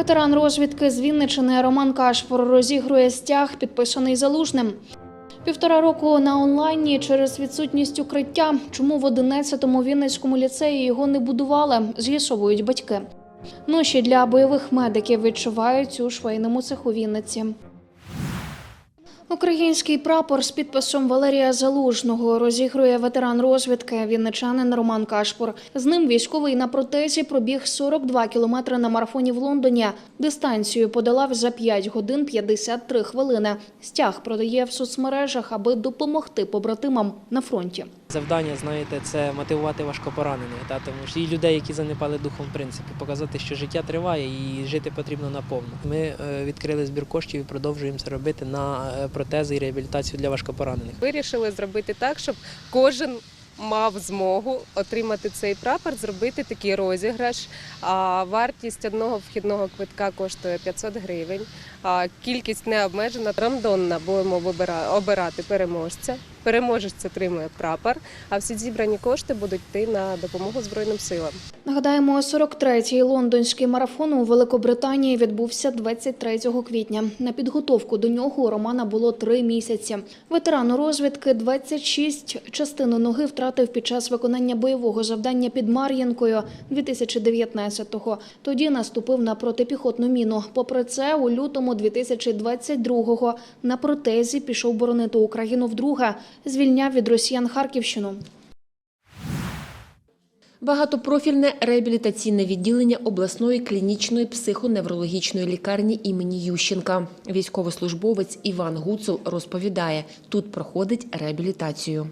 Ветеран розвідки з Вінничини Роман Кашпор розігрує стяг, підписаний залужним. Півтора року на онлайні через відсутність укриття. Чому в 11-му Вінницькому ліцеї його не будували, з'ясовують батьки. Ноші для бойових медиків відчувають у швейному цеху Вінниці. Український прапор з підписом Валерія Залужного розігрує ветеран розвідки вінничанин Роман Кашпур. З ним військовий на протезі пробіг 42 кілометри на марафоні в Лондоні. Дистанцію подолав за 5 годин 53 хвилини. Стяг продає в соцмережах, аби допомогти побратимам на фронті. Завдання, знаєте, це мотивувати важкопоранених, та тому що і людей, які занепали духом, в принципі, показати, що життя триває і жити потрібно наповну. Ми е, відкрили збір коштів і продовжуємо це робити на е, протези і реабілітацію для важкопоранених. Вирішили зробити так, щоб кожен мав змогу отримати цей прапор, зробити такий розіграш. А вартість одного вхідного квитка коштує 500 гривень. А кількість не обмежена. Рандомно будемо обирати переможця. Переможець отримує прапор, а всі зібрані кошти будуть йти на допомогу Збройним силам. Нагадаємо, 43-й лондонський марафон у Великобританії відбувся 23 квітня. На підготовку до нього у Романа було три місяці. Ветерану розвідки 26 частину ноги втратив під час виконання бойового завдання під Мар'їнкою 2019-го. Тоді наступив на протипіхотну міну. Попри це, у лютому 2022-го на протезі пішов боронити Україну вдруге, звільняв від росіян Харківщину. Багатопрофільне реабілітаційне відділення обласної клінічної психоневрологічної лікарні імені Ющенка. Військовослужбовець Іван Гуцул розповідає, тут проходить реабілітацію.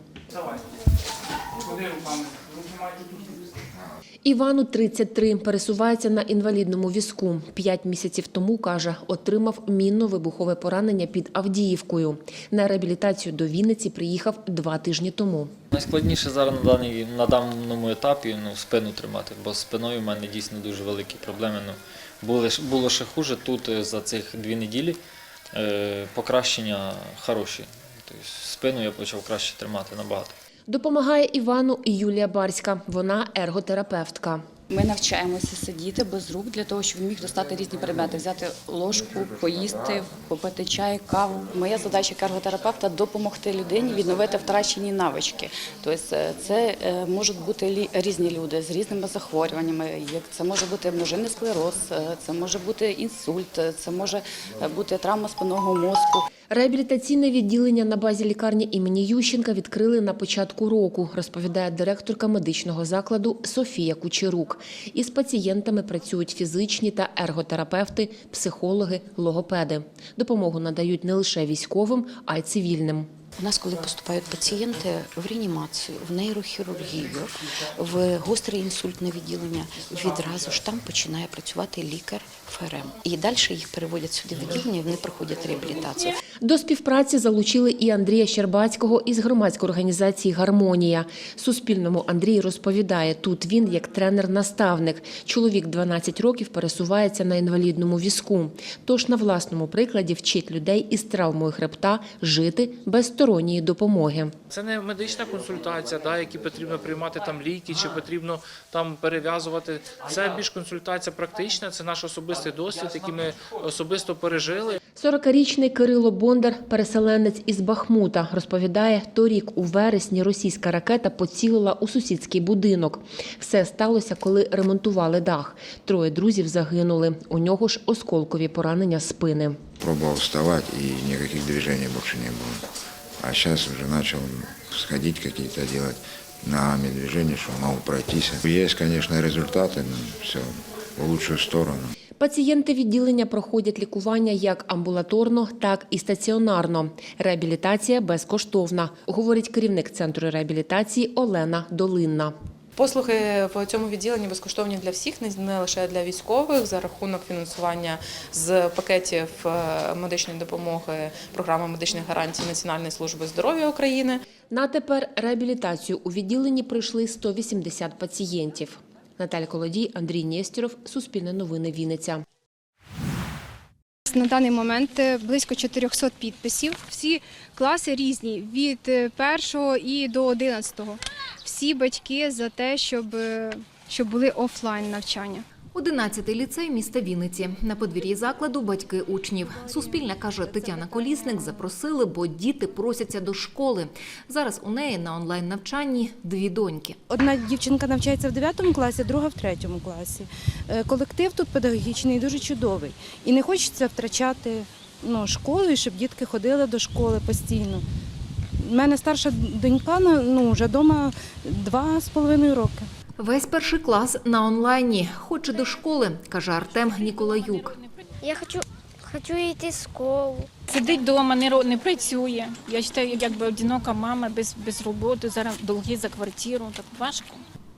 Івану 33, пересувається на інвалідному візку. П'ять місяців тому, каже, отримав мінно-вибухове поранення під Авдіївкою. На реабілітацію до Вінниці приїхав два тижні тому. Найскладніше зараз на, даній, на даному етапі ну, спину тримати, бо з спиною в мене дійсно дуже великі проблеми. Ну, були, було ще хуже тут е, за цих дві неділі е, покращення хороші. Тобто спину я почав краще тримати набагато. Допомагає Івану і Юлія Барська. Вона ерготерапевтка. Ми навчаємося сидіти без рук для того, щоб він міг достати різні предмети, взяти ложку, поїсти, попити чай, каву. Моя задача як ерготерапевта допомогти людині відновити втрачені навички. Тобто е, це е, можуть бути різні люди з різними захворюваннями. Як це може бути множинний склероз, е, це може бути інсульт, це може бути травма спинного мозку. Реабілітаційне відділення на базі лікарні імені Ющенка відкрили на початку року, розповідає директорка медичного закладу Софія Кучерук. Із пацієнтами працюють фізичні та ерготерапевти, психологи, логопеди. Допомогу надають не лише військовим, а й цивільним. У нас, коли поступають пацієнти в реанімацію, в нейрохірургію, в гостре інсультне відділення, відразу ж там починає працювати лікар ФРМ. І далі їх переводять сюди в відділення, і вони проходять реабілітацію. До співпраці залучили і Андрія Щербацького із громадської організації Гармонія. Суспільному Андрій розповідає, тут він як тренер-наставник. Чоловік 12 років пересувається на інвалідному візку. Тож на власному прикладі вчить людей із травмою хребта жити без сторонньої допомоги. Це не медична консультація, да, які потрібно приймати там ліки, чи потрібно там перев'язувати. Це більш консультація практична, це наш особистий досвід, який ми особисто пережили. 40-річний Кирило Бондар, переселенець із Бахмута, розповідає, торік у вересні російська ракета поцілила у сусідський будинок. Все сталося, коли ремонтували дах. Троє друзів загинули. У нього ж осколкові поранення спини. Пробовал вставать и никаких движений больше не было. А сейчас уже начал сходить какие-то делать ногами движения, что могу пройтись. Есть, конечно, результаты, но все в лучшую сторону. Пацієнти відділення проходять лікування як амбулаторно, так і стаціонарно. Реабілітація безкоштовна, говорить керівник центру реабілітації Олена Долинна. Послуги в цьому відділенні безкоштовні для всіх, не- лише для військових, за рахунок фінансування з пакетів е, медичної допомоги програми медичних гарантій Національної служби здоров'я України. На тепер реабілітацію у відділенні пройшли 180 пацієнтів. Наталя Колодій, Андрій Нєстєров, Суспільне новини Вінниця. На даний момент е, близько 400 підписів. Всі класи різні від е, першого і до одинадцятого. Всі батьки за те, щоб, е, щоб були офлайн навчання. 11-й ліцей міста Вінниці. На подвір'ї закладу батьки учнів. Суспільне, каже Тетяна Колісник, запросили, бо діти просяться до школи. Зараз у неї на онлайн-навчанні дві доньки. Одна дівчинка навчається в 9 класі, друга в 3 класі. Е, Колектив тут педагогічний дуже чудовий. І не хочеться втрачати ну, школу, і щоб дітки ходили до школи постійно. У мене старша донька ну, вже вдома два з половиною роки. Весь перший клас на онлайні. Хоче до школи, каже Артем Ніколаюк. Я хочу, хочу йти в школу. Сидить вдома, не, ро- не працює. Я вважаю, якби одинока мама без, без роботи, зараз долги за квартиру, так важко.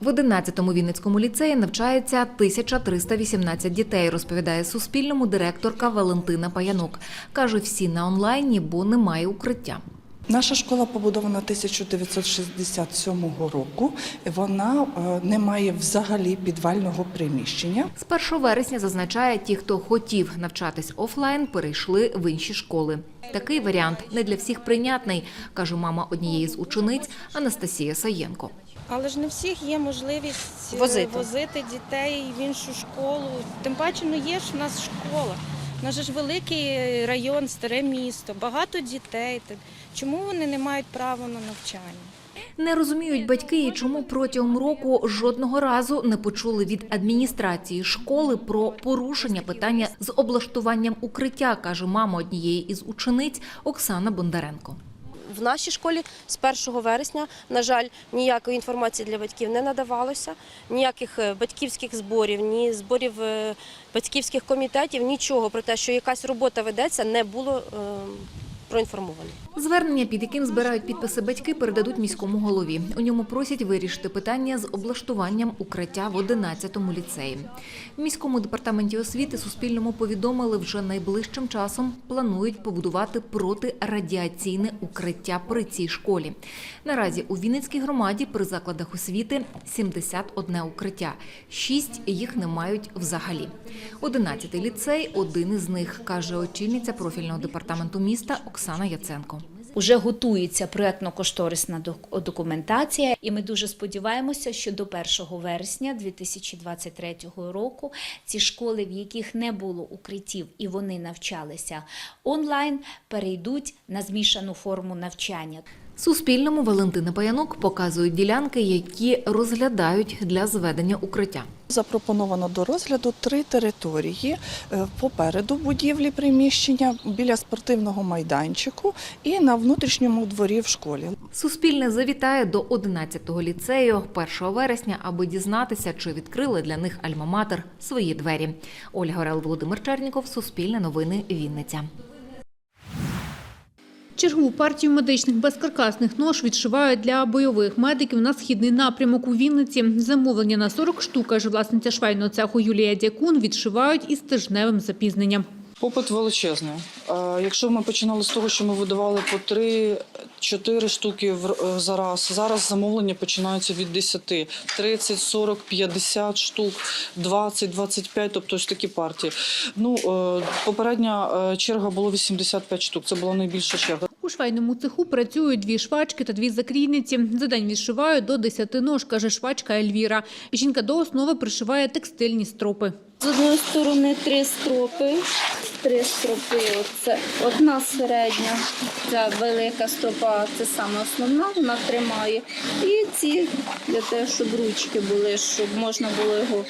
В 11-му Вінницькому ліцеї навчається 1318 дітей, розповідає Суспільному директорка Валентина Паянок. Каже, всі на онлайні, бо немає укриття. Наша школа побудована 1967 року. Вона е, не має взагалі підвального приміщення. З 1 вересня зазначає, ті, хто хотів навчатись офлайн, перейшли в інші школи. Такий варіант не для всіх прийнятний, каже мама однієї з учениць Анастасія Саєнко. Але ж не всіх є можливість е, Возити. возити дітей в іншу школу. Тим паче, ну є ж в нас школа. У нас ж великий район, старе місто, багато дітей. Чому вони не мають права на навчання? Не розуміють батьки, і чому протягом року жодного разу не почули від адміністрації школи про порушення питання з облаштуванням укриття, каже мама однієї із учениць Оксана Бондаренко. В нашій школі з 1 вересня, на жаль, ніякої інформації для батьків не надавалося, ніяких е, батьківських зборів, ні зборів е, батьківських комітетів, нічого про те, що якась робота ведеться, не було е, проінформовано. Звернення, під яким збирають підписи батьки, передадуть міському голові. У ньому просять вирішити питання з облаштуванням укриття в 11-му ліцеї. В міському департаменті освіти Суспільному повідомили, вже найближчим часом планують побудувати протирадіаційне укриття при цій школі. Наразі у Вінницькій громаді при закладах освіти 71 укриття. Шість їх не мають взагалі. 11-й ліцей – один із них, каже очільниця профільного департаменту міста Оксана Яценко. Уже готується проектно-кошторисна док- документація, і ми дуже сподіваємося, що до 1 вересня 2023 року ці школи, в яких не було укриттів і вони навчалися онлайн, перейдуть на змішану форму навчання. Суспільному Валентина Паянок показують ділянки, які розглядають для зведення укриття. Запропоновано до розгляду три території Е, попереду будівлі приміщення біля спортивного майданчику і на внутрішньому дворі в школі. Суспільне завітає до 11-го ліцею 1 вересня, аби дізнатися, чи відкрили для них альма-матер свої двері. Ольга Орел, Володимир Черніков, Суспільне новини, Вінниця. Чергову партію медичних безкаркасних нож відшивають для бойових медиків на східний напрямок у Вінниці. Замовлення на 40 штук, каже власниця швейного цеху Юлія Дякун, відшивають із тижневим запізненням. Попит величезний. Якщо ми починали з того, що ми видавали по 3-4 штуки в- е, за раз, зараз замовлення починаються від 10. 30, 40, 50 штук, 20, 25, тобто ось такі партії. Ну, е, попередня е, черга було 85 штук, це була найбільша черга. У швейному цеху працюють дві швачки та дві закрійниці. За день відшивають до 10 нож, каже швачка Ельвіра. Жінка до основи пришиває текстильні стропи. З одної сторони три стропи, три стропи. Оце одна середня, ця велика стропа, це саме основна, вона тримає. І ці для того, щоб ручки були, щоб можна було його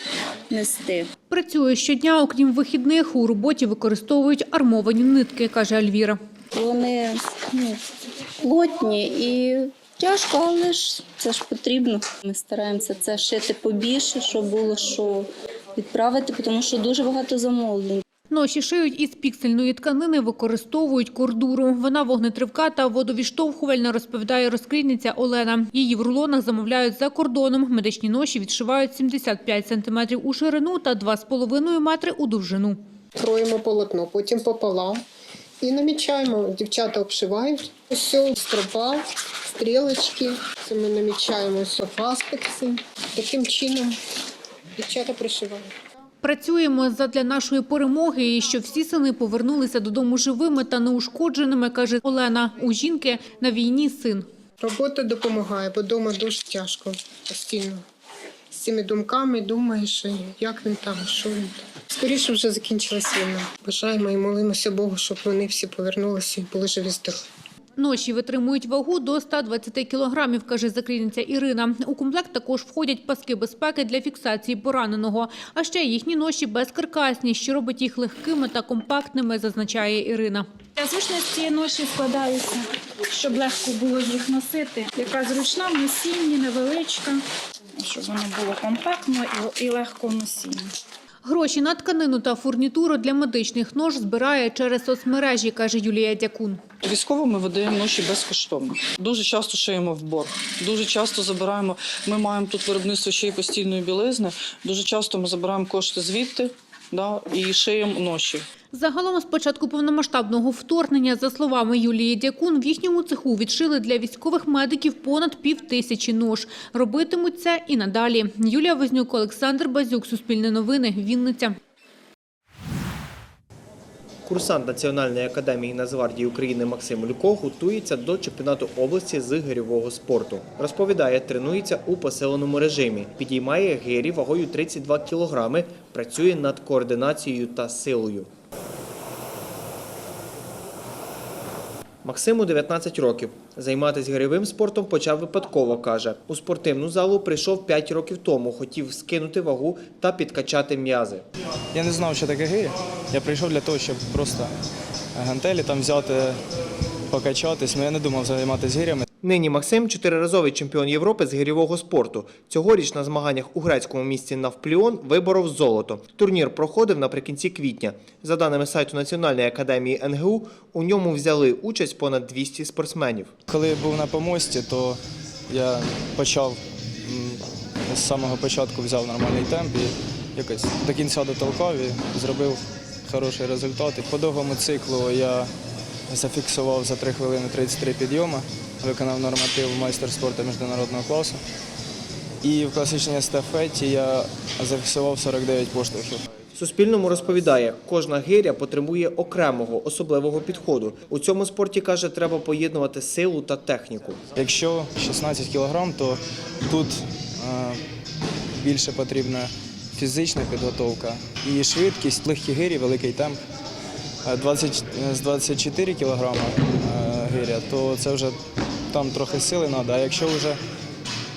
нести. Працює щодня, окрім вихідних, у роботі використовують армовані нитки, каже Альвіра. Вони ну, плотні і тяжко, але ж це ж потрібно. Ми стараємося це шити побільше, щоб було що відправити, тому що дуже багато замовлень. Ноші шиють із піксельної тканини, використовують кордуру. Вона вогнетривка та водовіштовхувальна, розповідає розкрійниця Олена. Її в рулонах замовляють за кордоном. Медичні ноші відшивають 75 сантиметрів у ширину та 2,5 метри у довжину. Кроємо полотно, потім пополам і намічаємо. Дівчата обшивають. Ось стропа, стрілочки. Це ми намічаємо ось аспекти. Таким чином дівчата пришивають. Працюємо задля нашої перемоги і щоб всі сини повернулися додому живими та неушкодженими, каже Олена. У жінки на війні син. Робота допомагає, бо вдома дуже тяжко постійно З цими думками думаєш, як він там, що він там. Скоріше вже закінчилась війна. Бажаємо і молимося Богу, щоб вони всі повернулися і були живі здорові. Ноші витримують вагу до 120 кілограмів, каже закрійниця Ірина. У комплект також входять паски безпеки для фіксації пораненого. А ще їхні ноші безкаркасні, що робить їх легкими та компактними, зазначає Ірина. Для зручності ноші складаються, щоб легко було їх носити. Яка зручна в носінні, невеличка, щоб воно було компактно і, і легко в носінні. Гроші на тканину та фурнітуру для медичних нож збирає через соцмережі, каже Юлія Дякун. Військовим ми видаємо ноші безкоштовно. Дуже часто шиємо в борг. Дуже часто забираємо. Ми маємо тут виробництво ще й постільної білизни. Дуже часто ми забираємо кошти звідти да, і шиємо ноші. Загалом з початку повномасштабного вторгнення, за словами Юлії Дякун, в їхньому цеху відшили для військових медиків понад пів тисячі нож. Робитимуть це і надалі. Юлія Вознюк, Олександр Базюк, Суспільне новини, Вінниця. Курсант Національної академії Нацгвардії України Максим Люко готується до чемпіонату області з гирьового спорту. Розповідає, тренується у посиленому режимі, підіймає гирі вагою 32 кілограми, працює над координацією та силою. Максиму 19 років. Займатися гирьовим спортом почав випадково, каже. У спортивну залу прийшов 5 років тому, хотів скинути вагу та підкачати м'язи. Я не знав, що таке гиря. Я прийшов для того, щоб просто гантелі там взяти, покачатись. Ну я не думав займатися гирями. Нині Максим чотириразовий чемпіон Європи з гирьового спорту. Цьогоріч на змаганнях у грецькому місті Навпліон виборов золото. Турнір проходив наприкінці квітня. За даними сайту Національної академії НГУ, у ньому взяли участь понад 200 спортсменів. Коли я був на помості, то я почав з самого початку взяв нормальний темп і якось до кінця дотолкав і зробив хороший результат. І по довгому циклу я зафіксував за 3 хвилини 33 підйоми, виконав норматив майстер спорту міжнародного класу. І в класичній естафеті я зафіксував 49 поштовхів. Суспільному розповідає, кожна гиря потребує окремого особливого підходу. У цьому спорті каже, треба поєднувати силу та техніку. Якщо 16 кілограм, то тут е, більше потрібна фізична підготовка і швидкість, легкі гирі, великий темп. Е, 20, з 24 кілограма е, гиря, то це вже там трохи сили треба. А якщо вже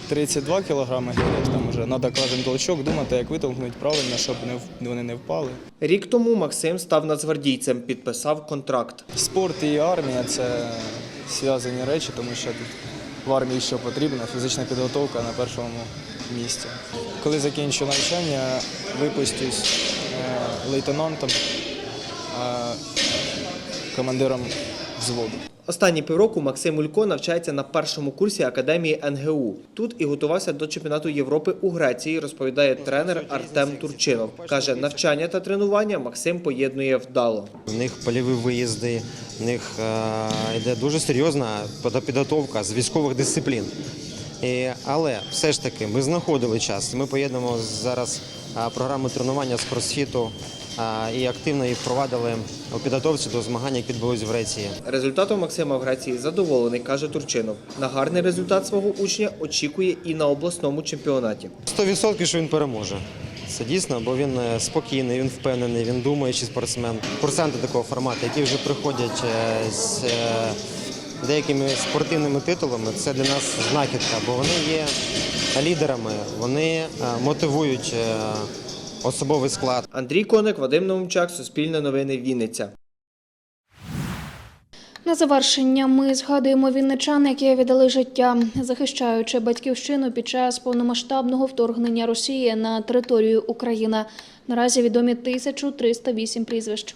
32 кілограми гиря, там вже треба кожен толчок думати, як витолкнути правильно, щоб вони не впали. Рік тому Максим став нацгвардійцем, підписав контракт. Спорт і армія це зв'язані речі, тому що тут в армії що потрібно, фізична підготовка на першому місці. Коли закінчу навчання, випустюсь е, лейтенантом, е, командиром взводу. Останні півроку Максим Улько навчається на першому курсі академії НГУ. Тут і готувався до чемпіонату Європи у Греції, розповідає тренер Артем Турчинов. Каже, навчання та тренування Максим поєднує вдало. В них польові виїзди, в них е, йде дуже серйозна підготовка з військових дисциплін. Але все ж таки ми знаходили час. Ми поєднуємо зараз е, програму тренування з кросфіту і активно їх впровадили у підготовці до змагань, які відбулись в Греції. Результатом Максима в Греції задоволений, каже Турчинов. На гарний результат свого учня очікує і на обласному чемпіонаті. 100% що він переможе. Це дійсно, бо він е, спокійний, він впевнений, він думаючий спортсмен. Курсанти такого формату, які вже приходять е, з е, деякими спортивними титулами, це для нас знахідка, бо вони є лідерами, вони мотивують особовий склад. Андрій Коник, Вадим Новомчак, Суспільне новини, Вінниця. На завершення ми згадуємо вінничан, які віддали життя, захищаючи батьківщину під час повномасштабного вторгнення Росії на територію України. Наразі відомі 1308 прізвищ.